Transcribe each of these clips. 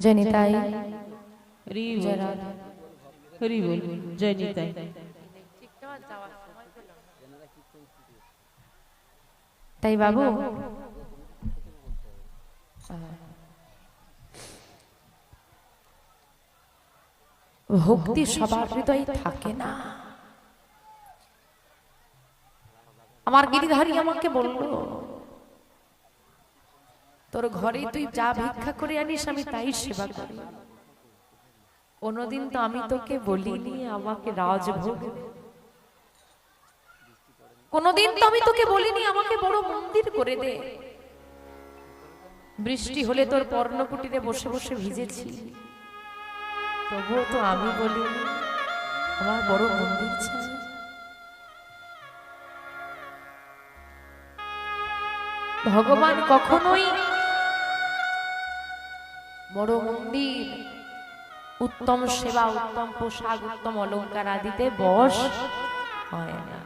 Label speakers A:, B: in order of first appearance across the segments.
A: জয় নিতাই
B: হরি বল
A: জয় রাধা।
B: হরি বল জয় নিতাই
A: তাই বাবু? ভক্তি সবার হৃদয়ে থাকে না। আমার গিরিধারী আমাকে বলল তোর ঘরে তুই যা ভিক্ষা করে আনিস আমি তাই সেবা করি। কোনোদিন তো আমি তোকে বলিনি আমাকে রাজভোগ। কোনোদিন তো আমি তোকে বলিনি আমাকে বড় মন্দির করে দে। বৃষ্টি হলে তোর পর্ণকুটিরে বসে বসে ভিজেছি। তবুও তো আমি বলিনি আমার বড় মন্দির চাই ভগবান কখনোই বড় মন্দির উত্তম সেবা, উত্তম পোশাক, উত্তম অলংকার আদিতে বস হয় না।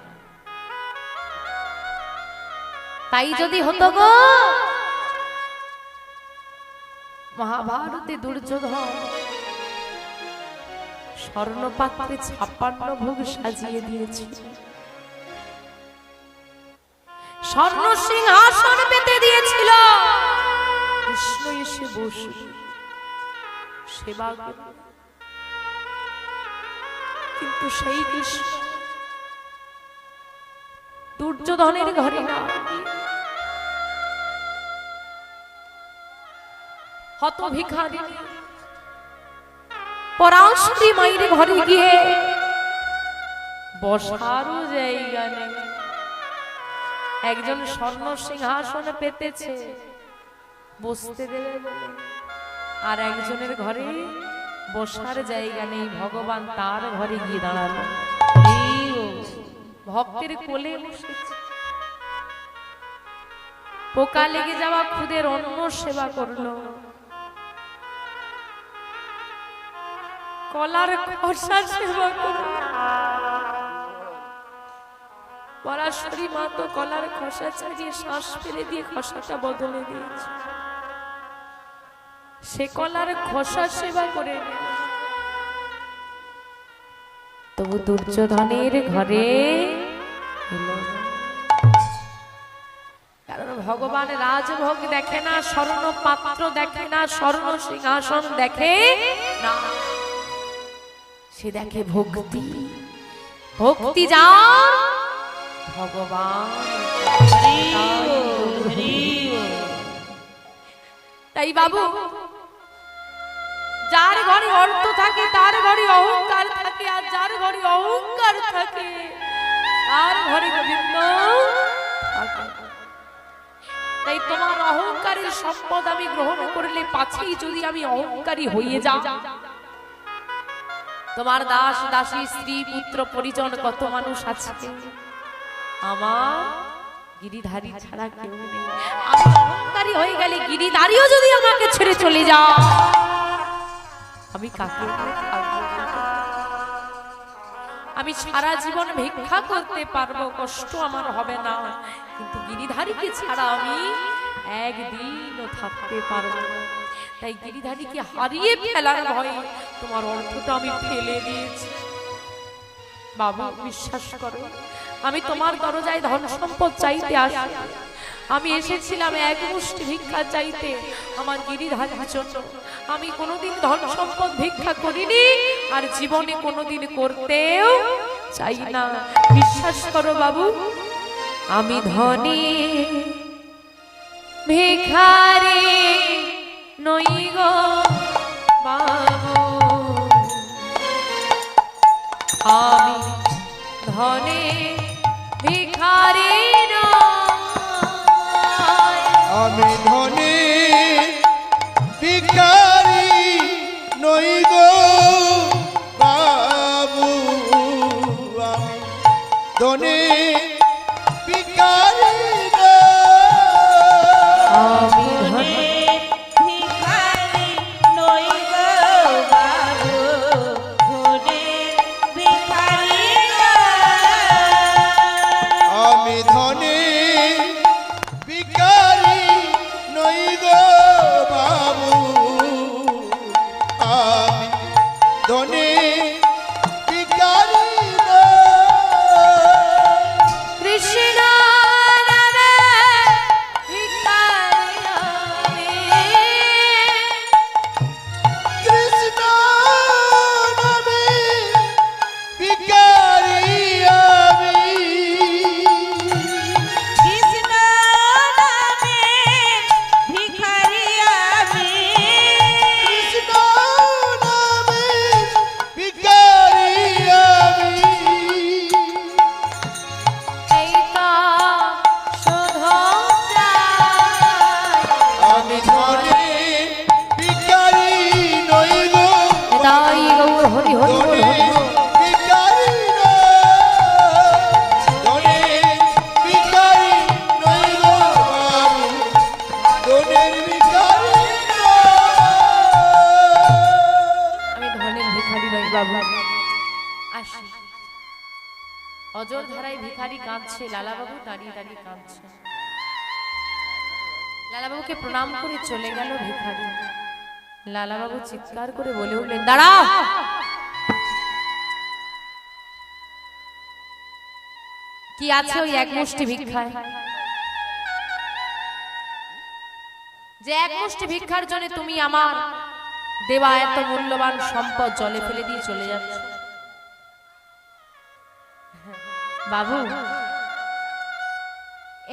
A: তাই যদি হতো গো, মহাভারতে দুর্যোধন স্বর্ণপাত্রে ছাপ্পান্ন ভোগ সাজিয়ে দিয়েছে। স্বর্ণ সিংহাসন পেতে দিয়েছিল। কৃষ্ণ এসে বসে সেবা কিন্তু সেই কৃষ্ণ দুর্যোধনের ঘরে না হত ভিখারিনী পরাশরী মায়ের ঘরে গিয়ে বসারও জায়গা নেই একজন স্বর্ণ সিংহাসন পেতেছে, বসতে দেবে। আর একজনের ঘরে বসার জায়গা নেই, ভগবান তার ঘরে গিয়ে দাঁড়াল। ভক্তের কোলে পোকা লেগে যাওয়া খুদের অন্য সেবা করল। কলার খসা সেবা করল। পরাশরী মা তো কলার খসা ছাড়িয়ে শ্বাস ফেলে দিয়ে খসাটা বদলে দিয়েছে। সে কলার খসা সেবা করে তবু দুর্যোধনের ঘরে কারণ ভগবান রাজভোগ দেখে না স্বর্ণ পাত্র দেখে না স্বর্ণ সিংহাসন দেখে না। সে দেখে ভক্তি। ভক্তি যা ভগবান তাই বাবু যার ঘরে অর্থ থাকে, তার ঘরে অহংকার থাকে, আর যার ঘরে অহংকার থাকে, তার ঘরে গোবিন্দ তাই তোমার অহংকারের সম্পদ আমি গ্রহণ করলে পাছেই যদি আমি অহংকারী হয়ে যা তোমার দাস, দাসী, স্ত্রী, পুত্র, পরিজন কত মানুষ আছে? আমার গিরিধারী ছাড়া কেউ নেই। আমি অহংকারী হয়ে গেলে গিরিধারীও যদি আমাকে ছেড়ে চলে যা আমি কাকে? আমি সারা জীবন ভিক্ষা করতে পারব, কষ্ট আমার হবে না। কিন্তু গিরিধারীকে ছাড়া আমি একদিনও থাকতে পারব তাই গিরিধারীকে হারিয়ে ফেলার ভয়ে তোমার অর্থটা আমি ফেলে দিয়েছি। বাবা, বিশ্বাস করো, আমি তোমার দরজায় ধন সম্পদ চাইতে আসি আমি এসেছিলাম এক মুষ্টি ভিক্ষা চাইতে আমার গিরিধারের জন্য। আমি কোনোদিন ধন সম্পদ ভিক্ষা করিনি, আর জীবনে কোনোদিন করতেও চাই না। বিশ্বাস করো বাবু, আমি ধনী। ভিখারি নই গো বাবু। আমি ধনে, ভিখারি।
C: আমি ধনী ধনী
A: দাঁড়িয়ে কাঁদছে। লালাবাবুকে প্রণাম করে চলে গেল ভিখারি। লালাবাবু চিৎকার করে বলে উঠলেন, দাঁড়াও! কি আছে ওই এক মুষ্টি ভিক্ষায়? যে এক মুষ্টি ভিক্ষার জন্য তুমি আমার দেওয়া এত মূল্যবান সম্পদ জলে ফেলে দিয়ে চলে যাচ্ছ। বাবু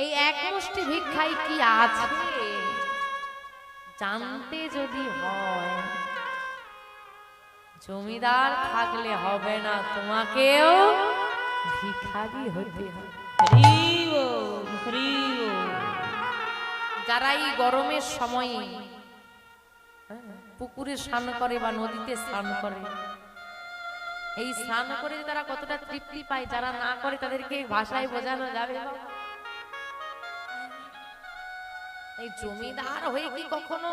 A: এই এক মুষ্টি ভিক্ষায় কি আছে? জানতে যদি হয়, জমিদার থাকলে হবে না, তোমাকেও ভিখারি হতে হবে। যারা এই গরমের সময়ে পুকুরে স্নান করে বা নদীতে স্নান করে, এই স্নান করে তারা কতটা তৃপ্তি পায়, যারা না করে তাদেরকে ভাষায় বোঝানো যাবে? এই জমিদার হয়ে কি কখনো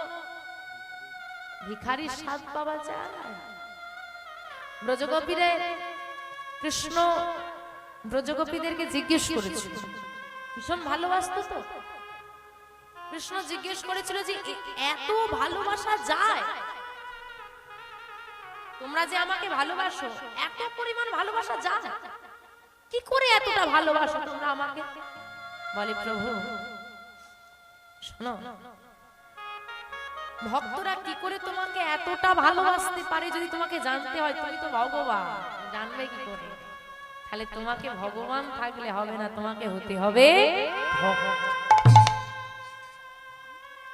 A: ভিখারির স্বাদ পাওয়া যায়? ব্রজগোপীরে কৃষ্ণ ব্রজগোপীদেরকে জিজ্ঞেস করেছিল। ভীষণ ভালোবাসতো তো। কৃষ্ণ জিজ্ঞেস করেছিল যে এত ভালোবাসা যায়? তোমরা যে আমাকে ভালোবাসো, এত পরিমাণ ভালোবাসা যায়? কি করে এতটা ভালোবাসো তোমরা আমাকে? বলে, প্রভু শোনো। ভক্তরা কি করে তোমাকে এতটা ভালোবাসতে পারে যদি তোমাকে জানতে হয়? তুমি তো ভগবান, জানবে কি করে? তাহলে তোমাকে ভগবান থাকলে হবে না, তোমাকে হতে হবে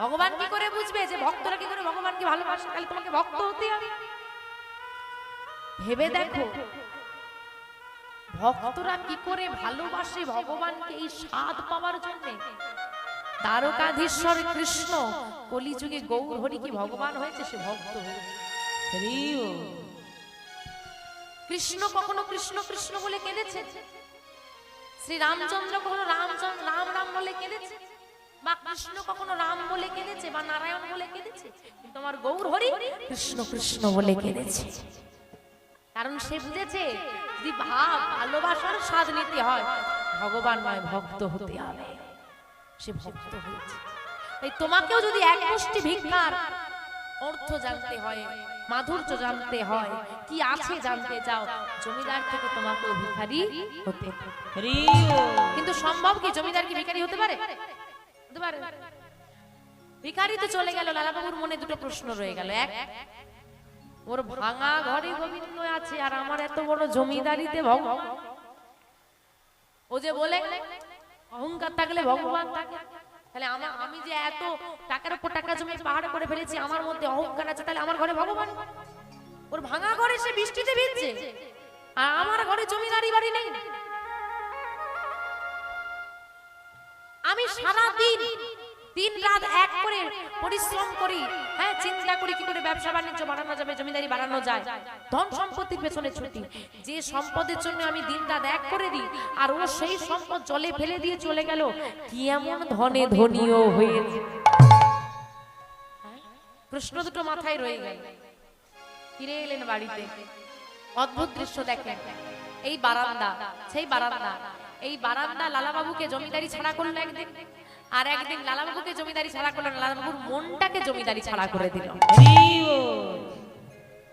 A: ভগবান কি করে বুঝবে যে ভক্তরা কি করে ভগবানকে ভালোবাসে? তাহলে তোমাকে ভক্ত হতে হবে। ভেবে দেখো, ভক্তরা কি করে ভালোবাসে ভগবানকে এই স্বাদ পাওয়ার জন্য? দ্বারকাধীশ্বর কৃষ্ণ কলিযুগে গৌর হরি কি ভগবান হয়েছে সে ভক্ত কৃষ্ণ কখনো কৃষ্ণ কৃষ্ণ বলে কেঁদেছে? শ্রী রামচন্দ্র কখনো রামচন্দ্র রাম রাম বলে কেঁদেছে? বা কৃষ্ণ কখনো রাম বলে কেঁদেছে বা নারায়ণ বলে কেঁদেছে? কিন্তু আমার গৌর হরি কৃষ্ণ কৃষ্ণ বলে কেঁদেছে। কারণ সে বুঝেছে যদি ভাব ভালোবাসার স্বাদ নিতে হয় ভগবান নয় ভক্ত হতে হবে। সে ভক্ত হয়েছে। তাই তোমাকেও যদি এক মুষ্টি ভিক্ষার অর্থ জানতে হয় মাধুর্য জানতে হয় কি আছে জানতে চাও জমিদার থেকে তোমাকে ভিখারি হতে। কিন্তু সম্ভব কি জমিদার কি ভিখারি হতে পারে? হতে পারে। ভিখারি তো চলে গেল লালাবাবুর মনে দুটো প্রশ্ন রয়ে গেল। এক ওর ভাঙা ঘরে গোবিন্দ আছে আর আমার এত বড় জমিদারিতে ভগবান ও যে বলে অহংকার থাকলে ভগবান থাকে তাহলে আমার আমি যে এত টাকার উপর টাকা জমি পাহাড় করে ফেলেছি, আমার মধ্যে অহংকার আছে, তাহলে আমার ঘরে ভগবান? ওর ভাঙা ঘরে সে বৃষ্টিতে ভিজছে। আর আমার ঘরে জমিদারি বাড়ি নেই। আমি সারা দিন দিন রাত এক করে পরিশ্রম করি হ্যাঁ চিন্তা করি কি করে ব্যবসা বাণিজ্য বাড়ানো যাবে, জমিদারি বাড়ানো যায়। ধন সম্পত্তির পেছনে ছুটি। যে সম্পদের জন্য আমি দিন রাত এক করে দিই, আর ও সেই সম্পদ জলে ফেলে দিয়ে চলে গেল, কি এমন ধনে ধনীও হ্যাঁ? প্রশ্ন দুটো মাথায় রয়ে গেল। ফিরে এলেন বাড়িতে। অদ্ভুত দৃশ্য দেখেন। এই বারান্দা, সেই বারান্দা, এই বারান্দা লালাবাবুকে জমিদারি ছাড়া করল একদিন। আর একদিন লালাবাবুকে জমিদারি ছাড়া করল লালাবাবুর মনটাকে জমিদারি ছাড়া করে দিল।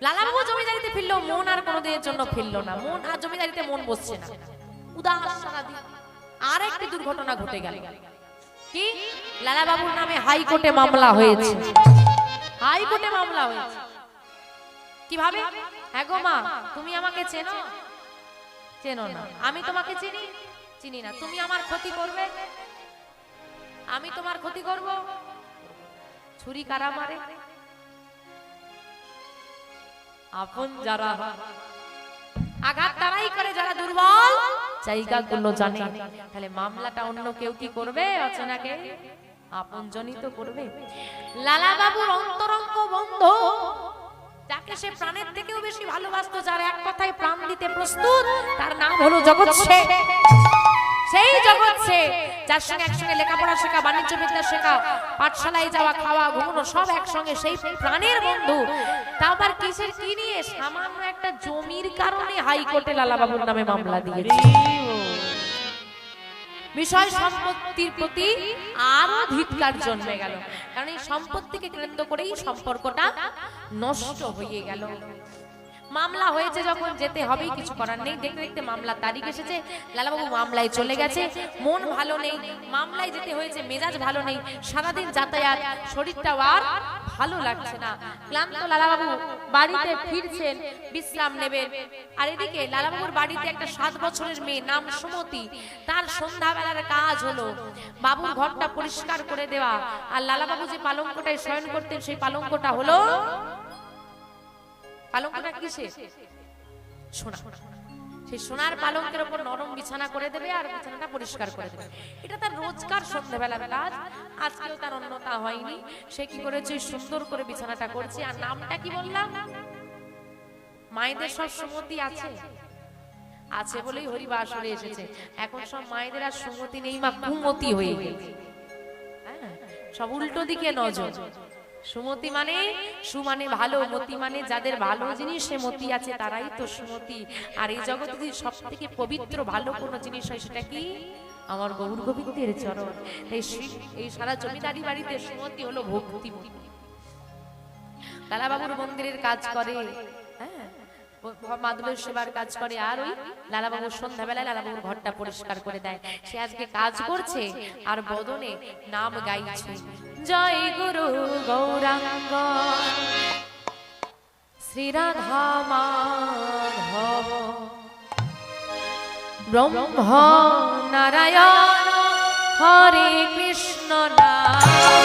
A: লালাবাবু জমিদারিতে ফিরলো মন আর কোনোদিনের জন্য ফিরলো না। মন আর জমিদারিতে মন বসছে না। উদাস আর একটি দুর্ঘটনা ঘটে গেল। কি? লালাবাবুর নামে হাইকোর্টে মামলা হয়েছে। হাইকোর্টে মামলা হয়েছে। কীভাবে? হ্যাঁ গো মা তুমি আমাকে চেনো? চেনো না। আমি তোমাকে চিনি? চিনি না। তুমি আমার ক্ষতি করবে? আমি তোমার ক্ষতি করব? ছুরি কারা মারে? আপন যারা আঘাত তারাই করে, যারা দুর্বল জায়গাগুলো জানে। তাহলে মামলাটা অন্য কেউ কি করবে? অচেনাকে আপনজনই তো করবে। লালা বাবুর অন্তরঙ্গ বন্ধ। যাকে সে প্রাণের থেকেও বেশি ভালোবাসতো, যার এক কথায় প্রাণ দিতে প্রস্তুত, তার নাম হলো জগৎ সে সেই জগৎ সে যার সঙ্গে একসঙ্গে লেখাপড়া শেখা বাণিজ্য বিদ্যা শেখা, পাঠশালায় যাওয়া, খাওয়া, ঘুমানো, সব একসঙ্গে সেই প্রাণের বন্ধু। তা আবার কিসের কি নিয়ে? সামান্য একটা জমির কারণে হাইকোর্টে লালাবাবুর নামে মামলা দিয়েছে। বিষয় সম্পত্তির প্রতি আরও ধিৎকার জন্মে গেল। কারণ এই সম্পত্তিকে কেন্দ্র করেই সম্পর্কটা নষ্ট হয়ে গেল। মামলা হয়েছে যখন যেতে হবেই, কিছু করার নেই। দেখতে দেখতে মামলা তারিখ এসেছে। লালাবাবু মামলায় চলে গেছে। মন ভালো নেই, মামলায় যেতে হয়েছে, মেজাজ ভালো নেই। সারাদিন যাতায়াত, শরীরটাও আর ভালো লাগছে না। ক্লান্ত লালাবাবু বাড়িতে ফিরছেন, বিশ্রাম নেবেন। আর এদিকে লালাবাবুর বাড়িতে একটা সাত বছরের মেয়ে, নাম সুমতি। তার সন্ধ্যাবেলার কাজ হলো বাবুর ঘরটা পরিষ্কার করে দেওয়া। আর লালাবাবু যে পালঙ্কটায় শয়ন করতেন, সেই পালঙ্কটা হলো পালঙ্কটা কিসে সোনা। সেই সোনার পালঙ্কের উপর নরম বিছানা করে দেবে আর বিছানাটা পরিষ্কার করে দেবে। এটা তার রোজকার সন্ধ্যেবেলার কাজ। আজকেও তার অন্যতা হয়নি। সে কি করেছে? সুন্দর করে বিছানাটা করছে। আর নামটা কি বললাম? মায়েদের সব সুমতি আছে? আছে বলেই হরিবা হরিবাসরে এসেছে। এখন সব মায়েদের আর সুমতি নেই মা কুমতি হয়ে গেছে। হ্যাঁ, সব উল্টো দিকে নজর। সুমতি মানে? সুমানে ভালো, মতি মানে যাদের ভালো জিনিস মতি আছে তারাই তো সুমতি। আর এই জগতে যদি সব থেকে পবিত্র, ভালো কোনো জিনিস হয় সেটা কি? আমার গৌর গোবিন্দের চরণ। এই শ্রী- এই সারা জমিদারি বাড়িতে সুমতি হলো ভক্তি তালাবাবুর মন্দিরের কাজ করে। মাধবের সেবার কাজ করে আর ওই লালাবাবুর সন্ধ্যাবেলায় লালাবাবুর ঘরটা পরিষ্কার করে দেয়। সে আজকে কাজ করছে আর বদনে নাম গাইছে, জয় গুরু গৌরাঙ্গ, শ্রীরাধা মাধব ব্রহ্ম নারায়ণ, হরে কৃষ্ণ নাম।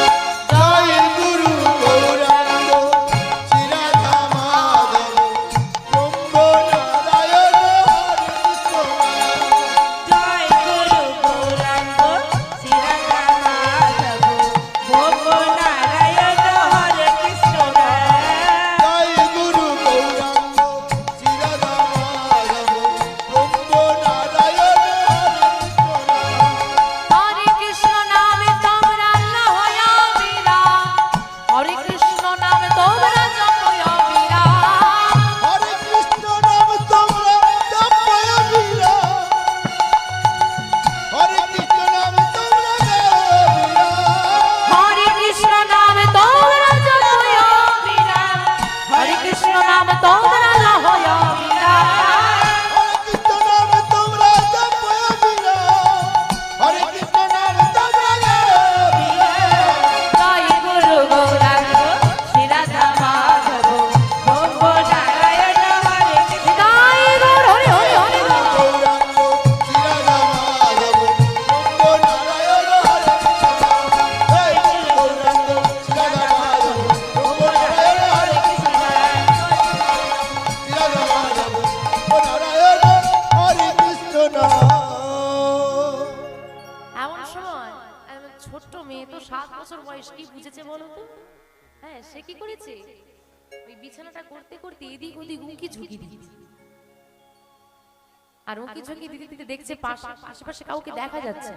A: সাত বছর বয়স, কি বুঝেছে বলো তো? হ্যাঁ সে কি করেছে? ওই বিছানাটা করতে করতে এদিক ওদিক উঁকি ঝুঁকি দিচ্ছে আর উঁকি ঝুঁকি দিতে দিতে দেখছে আশেপাশে কাউকে দেখা যাচ্ছে।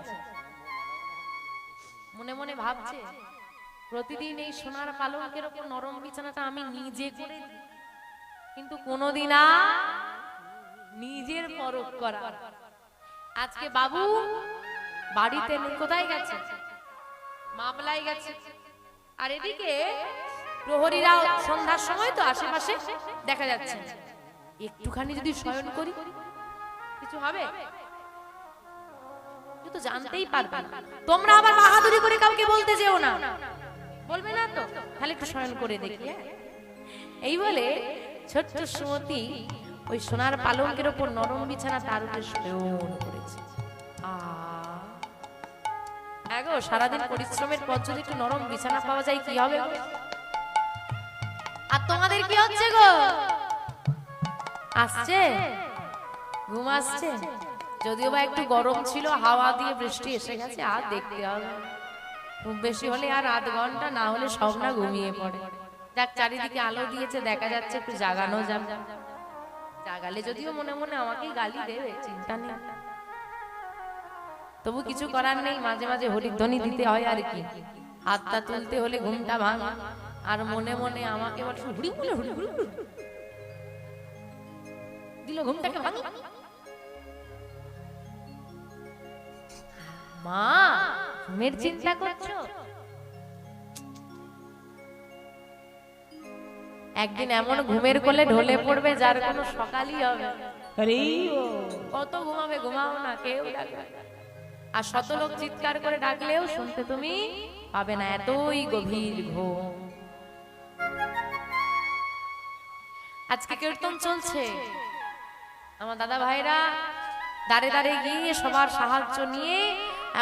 A: মনে মনে ভাবছে, প্রতিদিন এই সোনার পালঙ্কের ওপর নরম বিছানাটা আমি নিজে করে কিন্তু কোনোদিন নিজের পরক করা। আজকে বাবু, বাড়িতে কোথায় গেছে? মামলায় গেছে। আর এদিকে প্রহরীরা সন্ধ্যার সময় তো আশেপাশে দেখা যাচ্ছে। একটুখানি যদি শয়ন করি কিছু হবে? কেউ তো জানতেই পারবে। না তোমরা আবার বাহাদুরি করে কাউকে বলতে যেও না। বলবে না তো? তাহলে একটু শয়ন করে দেখি হ্যাঁ? এই বলে ছোট্ট সুমতি ওই সোনার পালঙ্কের ওপর নরম বিছানা তার উপরে শয়ন করেছে এগো সারাদিন পরিশ্রমের পর যদি একটু নরম বিছানা পাওয়া যায়, কি হবে? আর তোমাদের কি হচ্ছে গো? আসছে? ঘুম আসছে? যদিও বা একটু গরম ছিল, হাওয়া দিয়ে বৃষ্টি এসে গেছে, আর দেখতে হবে। খুব বেশি হলে আর আধ ঘণ্টা না হলে সব না ঘুমিয়ে পড়ে। যাক, চারিদিকে আলো দিয়েছে, দেখা যাচ্ছে একটু জাগানো যাবে। জাগালে যদিও মনে মনে আমাকেই গালি দেবে, চিন্তা নেই। তবু কিছু করার নেই মাঝে মাঝে হরিধ্বনি দিতে হয় আর কি। হাতটা তুলতে হলে ঘুমটা ভাঙা আর মনে মনে আমাকে বলে হুড়ি হুড়ি হুড়ি হুড়ি। দিল ঘুমটাকে ভাঙি। মা ঘুমের চিন্তা করছ? একদিন এমন ঘুমের কোলে ঢলে পড়বে যার কোনো সকালই হবে কত ঘুমাবে ঘুমাও না কেউ না। আর শত লোক চিৎকার করে ডাকলেও শুনতে তুমি পাবে না এতই গভীর ঘুম আজকে কীর্তন চলছে। আমার দাদা ভাইরা দাঁড়ে দাঁড়ে গিয়ে সবার সাহায্য নিয়ে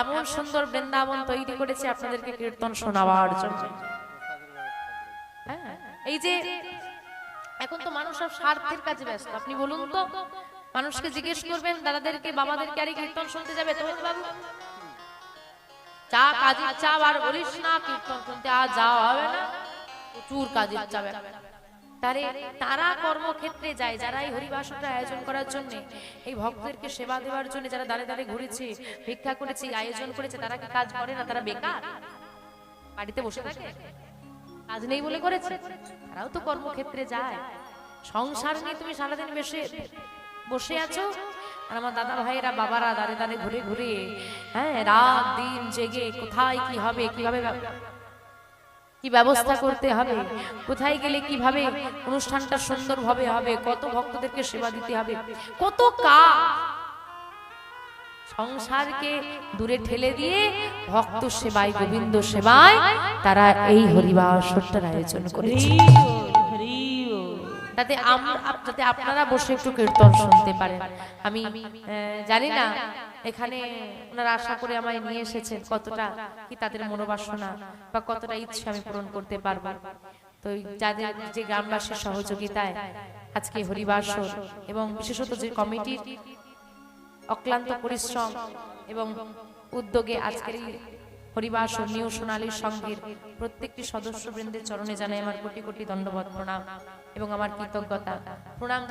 A: এমন সুন্দর বৃন্দাবন তৈরি করেছে আপনাদেরকে কীর্তন শোনাবার জন্য। হ্যাঁ, এই যে এখন তো মানুষ সব স্বার্থের কাজে ব্যস্ত। আপনি বলুন তো মানুষকে জিজ্ঞেস করবেন দাদাদেরকে বাবাদেরকে আরে কীর্তন শুনতে যাবে? তো বাবু চা কাজের চাপ আর বলিস না কীর্তন শুনতে আর যাওয়া হবে না। প্রচুর কাজের চাপ তারে তারা কর্মক্ষেত্রে যায় যারা এই হরিবাসনটা আয়োজন করার জন্য। এই ভক্তদেরকে সেবা দেওয়ার জন্য যারা দাঁড়ে দাঁড়ে ঘুরেছে ভিক্ষা করেছে আয়োজন করেছে তারা কি কাজ করে না? তারা বেকার। বাড়িতে বসে থাকে। কাজ নেই বলে করেছে। তারাও তো কর্মক্ষেত্রে যায়। সংসার নিয়ে তুমি সারাদিন বসে বসে আছো? আর আমার দাদা ভাইয়েরা বাবারা দাঁড়ে দাঁড়ে ঘুরে ঘুরে হ্যাঁ রাত দিন জেগে কোথায় কি হবে কীভাবে কি ব্যবস্থা করতে হবে? কোথায় গেলে কীভাবে অনুষ্ঠানটা সুন্দরভাবে হবে? কত ভক্তদেরকে সেবা দিতে হবে? কত কাজ? সংসারকে দূরে ঠেলে দিয়ে ভক্ত সেবায় গোবিন্দ সেবায় তারা এই হরিবাসরটার আয়োজন করেছে। তাতে যাতে আপনারা বসে একটু কীর্তন শুনতে পারেন। আমি জানি না এখানে ওনারা আশা করে আমায় নিয়ে এসেছেন কতটা কি তাদের মনোবাসনা বা কতটা ইচ্ছে আমি পূরণ করতে পারব। তো যাদের যে গ্রামবাসীর সহযোগিতায় আজকে হরিবাসর এবং বিশেষত যে কমিটির অক্লান্ত পরিশ্রম এবং উদ্যোগে আজকের এই হরিবাস নিউ সোনালী সংঘের প্রত্যেকটি সদস্যবৃন্দের চরণে জানাই আমার কোটি কোটি দণ্ডবত প্রণাম। এবং আমার কৃতজ্ঞতা। প্রণাম